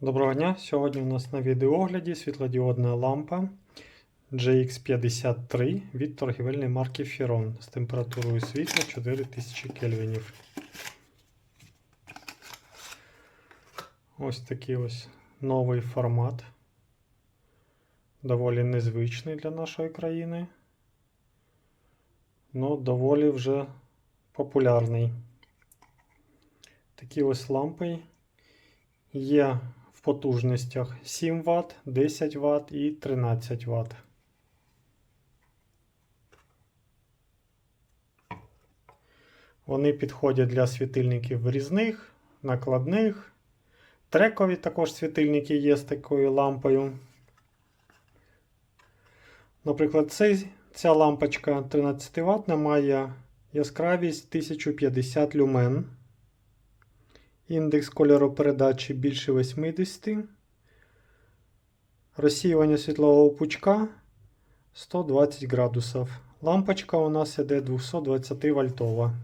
Доброго дня! Сьогодні у нас на відеогляді світлодіодна лампа GX53 від торгівельної марки Firon з температурою світла 4000 кельвінів. Ось такий ось новий формат. Доволі незвичний для нашої країни. Ну, доволі вже популярний. Такі ось лампи є потужностях 7 Вт, 10 Вт і 13 Вт. Вони підходять для світильників різних, накладних. Трекові також світильники є з такою лампою. Наприклад, цей, ця лампочка 13 Вт має яскравість 1050 люмен. Індекс кольоропередачі більше 80. Розсіювання світлового пучка 120 градусів. Лампочка у нас іде 220 вольтова.